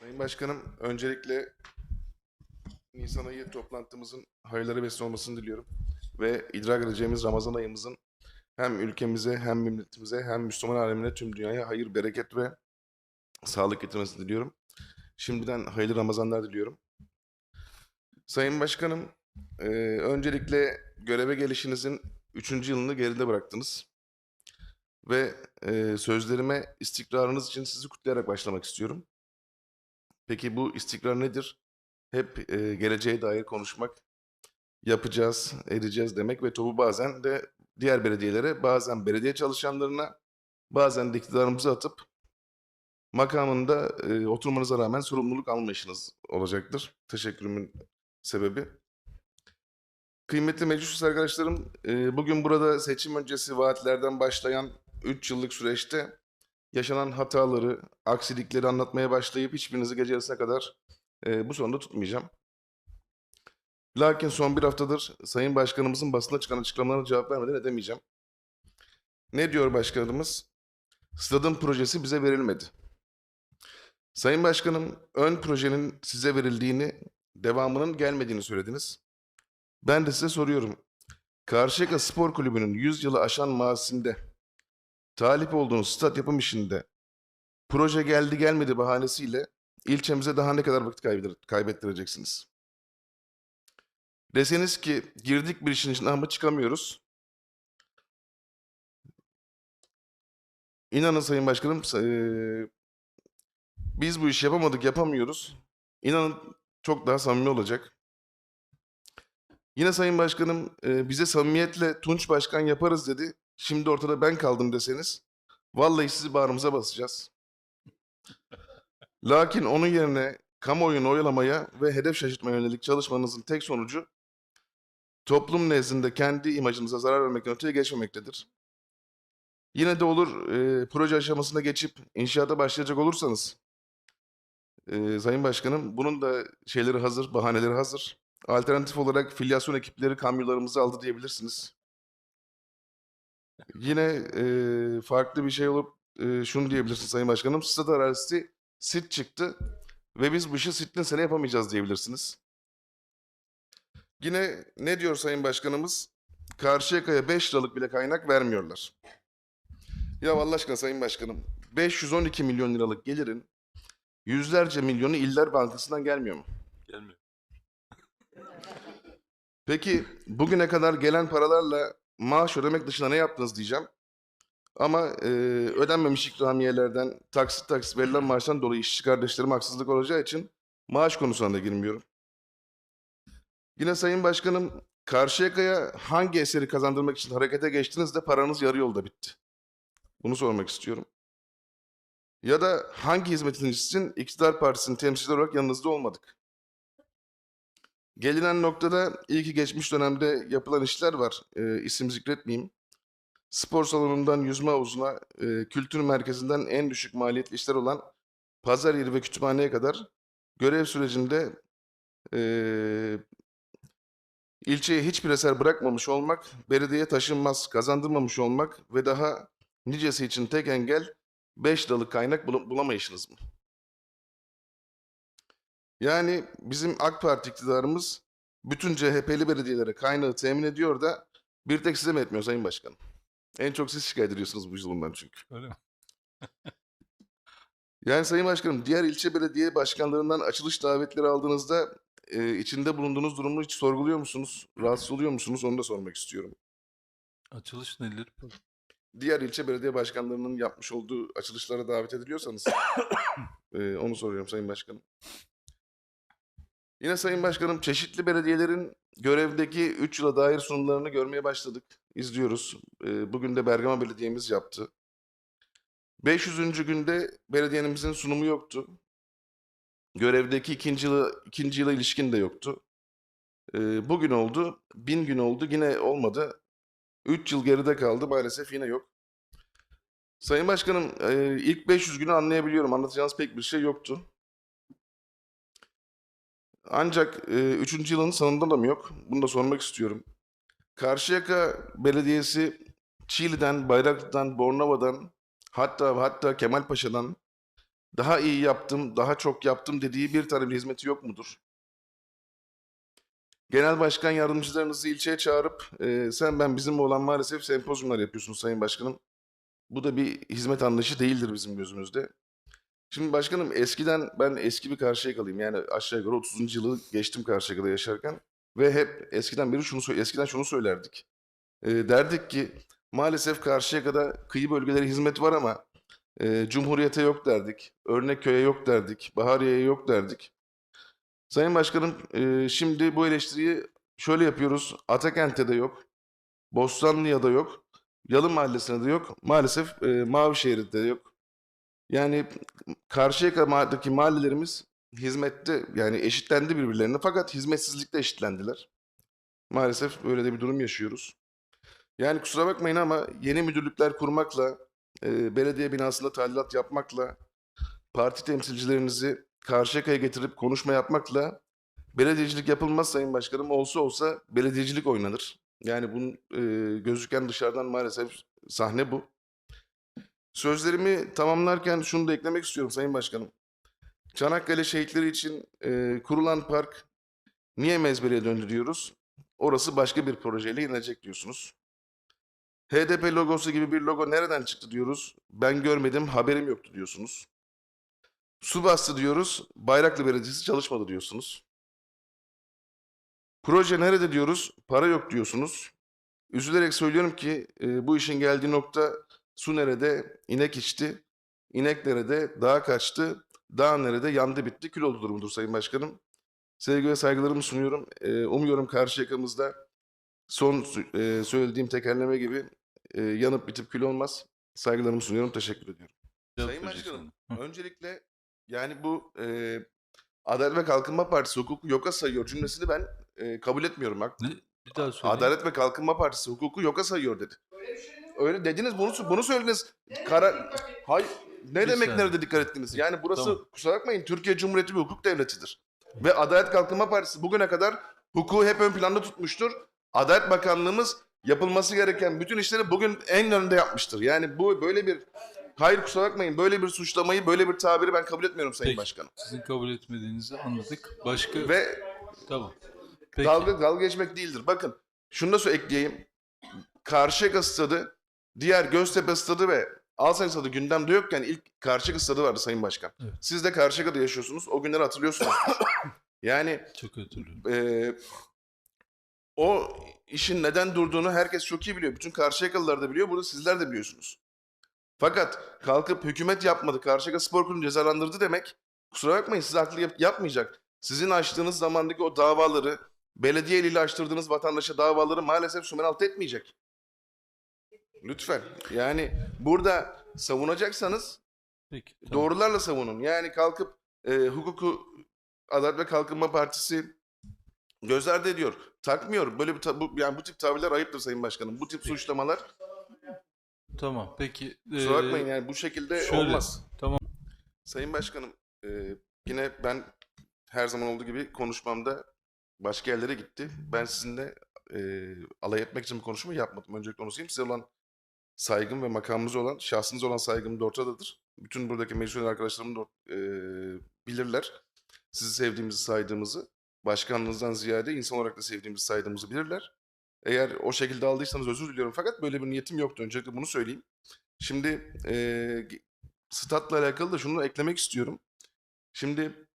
Sayın Başkanım, öncelikle Nisan ayı toplantımızın hayırlara vesile olmasını diliyorum. Ve idrak edeceğimiz Ramazan ayımızın hem ülkemize hem milletimize hem Müslüman alemine tüm dünyaya hayır, bereket ve sağlık getirmesini diliyorum. Şimdiden hayırlı Ramazanlar diliyorum. Sayın Başkanım, e, öncelikle göreve gelişinizin 3. yılını geride bıraktınız. Ve e, sözlerime istikrarınız için sizi kutlayarak başlamak istiyorum. Peki bu istikrar nedir? Hep e, geleceğe dair konuşmak, yapacağız, edeceğiz demek ve topu bazen de diğer belediyelere, bazen belediye çalışanlarına, bazen de iktidarımıza atıp makamında e, oturmanıza rağmen sorumluluk alma işiniz olacaktır. Teşekkürümün sebebi. Kıymetli meclis arkadaşlarım, e, bugün burada seçim öncesi vaatlerden başlayan 3 yıllık süreçte yaşanan hataları, aksilikleri anlatmaya başlayıp hiçbirinizi gece yarısına kadar e, bu sonunda tutmayacağım. Lakin son bir haftadır Sayın Başkanımızın basına çıkan açıklamalarına cevap vermeden edemeyeceğim. Ne diyor başkanımız? Stadın projesi bize verilmedi. Sayın Başkanım, ön projenin size verildiğini, devamının gelmediğini söylediniz. Ben de size soruyorum. Karşıyaka Spor Kulübü'nün 100 yılı aşan mazisinde talip olduğunuz stat yapım işinde proje geldi gelmedi bahanesiyle ilçemize daha ne kadar vakit kaybettir- kaybettireceksiniz? Deseniz ki girdik bir işin içine ama çıkamıyoruz. İnanın Sayın Başkanım eee, biz bu işi yapamadık yapamıyoruz. İnanın çok daha samimi olacak. Yine Sayın Başkanım eee, bize samimiyetle Tunç Başkan yaparız dedi. Şimdi ortada ben kaldım deseniz vallahi sizi bağrımıza basacağız. Lakin onun yerine kamuoyunu oyalamaya ve hedef şaşırtmaya yönelik çalışmanızın tek sonucu toplum nezdinde kendi imajınıza zarar vermekten öteye geçmemektedir. Yine de olur e, proje aşamasına geçip inşaata başlayacak olursanız e, Sayın Başkanım bunun da şeyleri hazır, bahaneleri hazır. Alternatif olarak filyasyon ekipleri kamyolarımızı aldı diyebilirsiniz. Yine e, farklı bir şey olup e, şunu diyebilirsiniz Sayın Başkanım. Stat arazisi sit çıktı ve biz bu işi sitin sene yapamayacağız diyebilirsiniz. Yine ne diyor Sayın Başkanımız? Karşıyaka'ya 5 liralık bile kaynak vermiyorlar. Ya Allah aşkına Sayın Başkanım 512 milyon liralık gelirin yüzlerce milyonu İller Bankası'ndan gelmiyor mu? Gelmiyor. Peki bugüne kadar gelen paralarla maaş ödemek dışında ne yaptınız diyeceğim. Ama e, ödenmemiş ikramiyelerden, taksit taksit verilen maaştan dolayı işçi kardeşlerime haksızlık olacağı için maaş konusuna da girmiyorum. Yine Sayın Başkanım, Karşıyaka'ya hangi eseri kazandırmak için harekete geçtiniz de paranız yarı yolda bitti? Bunu sormak istiyorum. Ya da hangi hizmetin için iktidar partisinin temsilcileri olarak yanınızda olmadık? Gelinen noktada iyi ki geçmiş dönemde yapılan işler var. E, isim zikretmeyeyim. Spor salonundan yüzme havuzuna, e, kültür merkezinden en düşük maliyetli işler olan pazar yeri ve kütüphaneye kadar görev sürecinde e, ilçeye hiçbir eser bırakmamış olmak, belediyeye taşınmaz kazandırmamış olmak ve daha nicesi için tek engel 5 liralık kaynak bul- bulamayışınız mı? Yani bizim AK Parti iktidarımız bütün CHP'li belediyelere kaynağı temin ediyor da bir tek size mi etmiyor Sayın Başkanım? En çok siz şikayet ediyorsunuz bu yılından çünkü. Öyle mi? Yani Sayın Başkanım diğer ilçe belediye başkanlarından açılış davetleri aldığınızda e, içinde bulunduğunuz durumu hiç sorguluyor musunuz? Rahatsız oluyor musunuz? Onu da sormak istiyorum. Açılış nedir? Diğer ilçe belediye başkanlarının yapmış olduğu açılışlara davet ediliyorsanız e, onu soruyorum Sayın Başkanım. Yine Sayın Başkanım çeşitli belediyelerin görevdeki 3 yıla dair sunumlarını görmeye başladık. İzliyoruz. E, bugün de Bergama Belediye'miz yaptı. 500. günde belediyenin sunumu yoktu. Görevdeki ikinci yıla, ikinci yıla ilişkin de yoktu. E, bugün oldu. Bin gün oldu. Yine olmadı. 3 yıl geride kaldı. Maalesef yine yok. Sayın Başkanım, e, ilk 500 günü anlayabiliyorum. Anlatacağınız pek bir şey yoktu. Ancak e, yılın sonunda da mı yok? Bunu da sormak istiyorum. Karşıyaka Belediyesi Çiğli'den, Bayraklı'dan, Bornova'dan hatta hatta Kemalpaşa'dan daha iyi yaptım, daha çok yaptım dediği bir tane hizmeti yok mudur? Genel başkan yardımcılarınızı ilçeye çağırıp e, sen ben bizim olan maalesef sempozyumlar yapıyorsunuz Sayın Başkanım. Bu da bir hizmet anlayışı değildir bizim gözümüzde. Şimdi başkanım eskiden ben eski bir Karşıyaka'lıyım. Yani aşağı yukarı 30. yılı geçtim Karşıyaka'da yaşarken. Ve hep eskiden beri şunu eskiden şunu söylerdik. E, derdik ki maalesef Karşıyaka'da kıyı bölgeleri hizmet var ama e, Cumhuriyet'e yok derdik. Örnekköy'e yok derdik. Bahariye'ye yok derdik. Sayın Başkanım e, şimdi bu eleştiriyi şöyle yapıyoruz. Atakent'te de yok. Bostanlı'ya da yok. Yalı Mahallesi'nde de yok. Maalesef e, Mavişehir'de de yok. Yani Karşıyaka'daki mahallelerimiz hizmette yani eşitlendi birbirlerine fakat hizmetsizlikte eşitlendiler. Maalesef böyle de bir durum yaşıyoruz. Yani kusura bakmayın ama yeni müdürlükler kurmakla, e, belediye binasında tadilat yapmakla, parti temsilcilerinizi Karşıyaka'ya getirip konuşma yapmakla belediyecilik yapılmaz Sayın Başkanım. Olsa olsa belediyecilik oynanır. Yani bunun e, gözüken dışarıdan maalesef sahne bu. Sözlerimi tamamlarken şunu da eklemek istiyorum Sayın Başkanım. Çanakkale şehitleri için e, kurulan park niye mezbeleye döndü diyoruz. Orası başka bir projeyle yenilecek diyorsunuz. HDP logosu gibi bir logo nereden çıktı diyoruz. Ben görmedim, haberim yoktu diyorsunuz. Su bastı diyoruz, Bayraklı Belediyesi çalışmadı diyorsunuz. Proje nerede diyoruz, para yok diyorsunuz. Üzülerek söylüyorum ki e, bu işin geldiği nokta su nerede, inek içti, inek nerede, dağ kaçtı, dağ nerede, yandı bitti, kül oldu durumudur Sayın Başkanım. Sevgi ve saygılarımı sunuyorum. E, umuyorum karşı yakamızda son e, söylediğim tekerleme gibi e, yanıp bitip kül olmaz. Saygılarımı sunuyorum, teşekkür ediyorum. Cevap Sayın Başkanım, öncelikle yani bu e, Adalet ve Kalkınma Partisi hukuku yoka sayıyor cümlesini ben e, kabul etmiyorum. Bak, Ne? Bir daha söyle. Adalet ve Kalkınma Partisi hukuku yoka sayıyor dedi. Öyle dediniz bunu bunu söylediniz. Kara Hayır. Ne Bir demek saniye. nerede dikkat ettiniz? Yani burası Tamam. kusura bakmayın Türkiye Cumhuriyeti bir hukuk devletidir. Ve Adalet Kalkınma Partisi bugüne kadar hukuku hep ön planda tutmuştur. Adalet Bakanlığımız yapılması gereken bütün işleri bugün en önde yapmıştır. Yani bu böyle bir hayır kusura bakmayın böyle bir suçlamayı böyle bir tabiri ben kabul etmiyorum Sayın Peki. Başkanım. Sizin kabul etmediğinizi anladık. Başka... Ve Tamam. Peki. dalga dalga geçmek değildir. Bakın şunu da sö- ekleyeyim. Karşıyaka stadı, diğer Göztepe stadı ve Alsancak stadı gündemde yokken ilk Karşıyaka stadı vardı Sayın Başkan. Evet. Siz de Karşıyaka'da yaşıyorsunuz. O günleri hatırlıyorsunuz. yani Çok hatırlıyorum. eee, o işin neden durduğunu herkes çok iyi biliyor. Bütün Karşıyakalılar da biliyor. Burada sizler de biliyorsunuz. Fakat kalkıp hükümet yapmadı, Karşıyaka Spor Kulübü'nü cezalandırdı demek kusura bakmayın siz haklı yap- yapmayacak. Sizin açtığınız zamandaki o davaları, belediye eliyle açtırdığınız vatandaşa davaları maalesef sumenalt etmeyecek. Lütfen. Yani burada savunacaksanız Peki. Tamam. doğrularla savunun. Yani kalkıp e, hukuku Adalet ve Kalkınma Partisi göz ardı ediyor. Takmıyor. Böyle bir bu, yani bu tip tabirler ayıptır Sayın Başkanım. Bu tip Peki. suçlamalar Tamam. Peki. kusura ee, bakmayın yani bu şekilde şöyle- olmaz. Tamam. Sayın Başkanım, e, yine ben her zaman olduğu gibi konuşmamda başka yerlere gitti. Ben sizinle e, alay etmek için bir konuşma yapmadım. Öncelikle onu söyleyeyim. Size olan saygım ve makamınıza olan, şahsınıza olan saygım da ortadadır. Bütün buradaki meclis arkadaşlarım da e, bilirler. Sizi sevdiğimizi, saydığımızı, başkanlığınızdan ziyade insan olarak da sevdiğimizi, saydığımızı bilirler. Eğer o şekilde aldıysanız özür diliyorum. Fakat böyle bir niyetim yoktu. Öncelikle bunu söyleyeyim. Şimdi e, statla alakalı da şunu eklemek istiyorum. Şimdi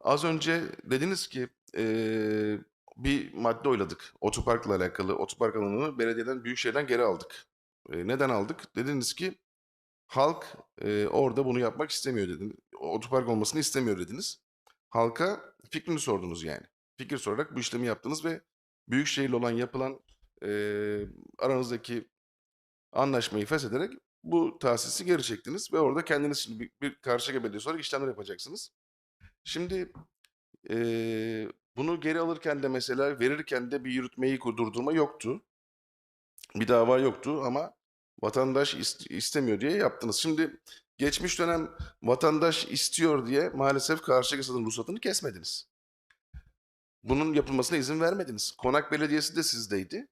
az önce dediniz ki eee, bir madde oyladık. Otoparkla alakalı. Otopark alanını belediyeden, büyükşehirden geri aldık. E, neden aldık? Dediniz ki halk e, orada bunu yapmak istemiyor dediniz. Otopark olmasını istemiyor dediniz. Halka fikrini sordunuz yani. Fikir sorarak bu işlemi yaptınız ve büyükşehirle olan yapılan e, aranızdaki anlaşmayı feshederek bu tahsisi geri çektiniz ve orada kendiniz şimdi bir, bir Karşıyaka Belediyesi olarak işlemler yapacaksınız. Şimdi eee, bunu geri alırken de mesela verirken de bir yürütmeyi durdurma yoktu. Bir dava yoktu ama vatandaş ist- istemiyor diye yaptınız. Şimdi geçmiş dönem vatandaş istiyor diye maalesef Karşıyaka Stad'ın ruhsatını kesmediniz. Bunun yapılmasına izin vermediniz. Konak Belediyesi de sizdeydi.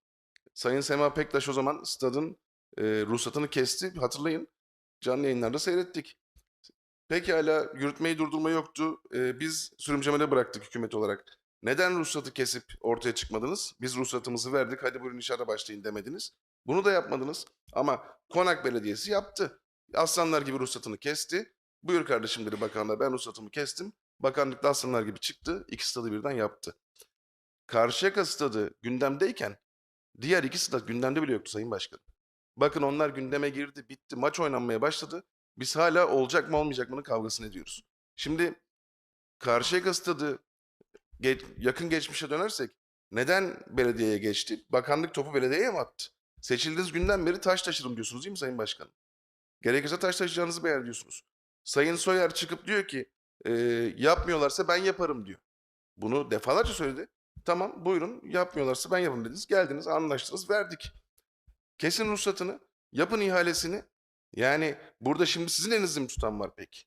Sayın Sema Pektaş o zaman stadın e, ruhsatını kesti. Hatırlayın. Canlı yayınlarda seyrettik. Pekala yürütmeyi durdurma yoktu. Ee, biz sürümcemede bıraktık hükümet olarak. Neden ruhsatı kesip ortaya çıkmadınız? Biz ruhsatımızı verdik hadi buyurun inşaata başlayın demediniz. Bunu da yapmadınız. Ama Konak Belediyesi yaptı. Aslanlar gibi ruhsatını kesti. Buyur kardeşim dedi bakanlar ben ruhsatımı kestim. Bakanlık da aslanlar gibi çıktı. İki stadı birden yaptı. Karşıyaka stadı gündemdeyken diğer iki stat gündemde bile yoktu Sayın Başkanım. Bakın onlar gündeme girdi, bitti, maç oynanmaya başladı. Biz hala olacak mı olmayacak mı'nın kavgasını ediyoruz. Şimdi Karşıyaka stadı yakın geçmişe dönersek neden belediyeye geçti? Bakanlık topu belediyeye mi attı? Seçildiğiniz günden beri taş taşırım diyorsunuz değil mi Sayın Başkanım? Gerekirse taş taşıyacağınızı beyan ediyorsunuz. Sayın Soyer çıkıp diyor ki "E, yapmıyorlarsa ben yaparım diyor. Bunu defalarca söyledi. Tamam buyurun yapmıyorlarsa ben yaparım dediniz. Geldiniz anlaştınız verdik. Kesin ruhsatını yapın ihalesini. Yani burada şimdi sizin elinizde mi tutan var peki?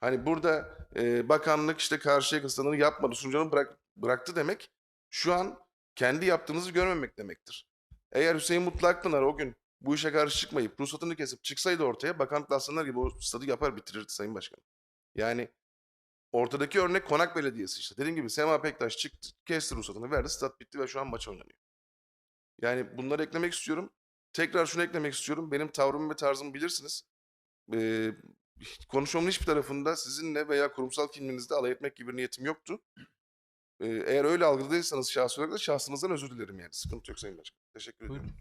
Hani burada e, bakanlık işte karşıya kısıtlarını yapmadı, sunucanı bırak, bıraktı demek şu an kendi yaptığınızı görmemek demektir. Eğer Hüseyin Mutlu Akpınar o gün bu işe karşı çıkmayıp ruhsatını kesip çıksaydı ortaya bakanlık aslanlar gibi o stadı yapar bitirirdi Sayın Başkan. Yani ortadaki örnek Konak Belediyesi işte. Dediğim gibi Sema Pektaş çıktı, kesti ruhsatını verdi, stat bitti ve şu an maç oynanıyor. Yani bunları eklemek istiyorum. Tekrar şunu eklemek istiyorum. Benim tavrımı ve tarzımı bilirsiniz. Ee, konuşmamın hiçbir tarafında sizinle veya kurumsal kimliğinizde alay etmek gibi bir niyetim yoktu. Ee, eğer öyle algıladıysanız şahsi olarak da şahsınızdan özür dilerim yani. Sıkıntı yok Sayın Başkan. Teşekkür ederim. Buyurun.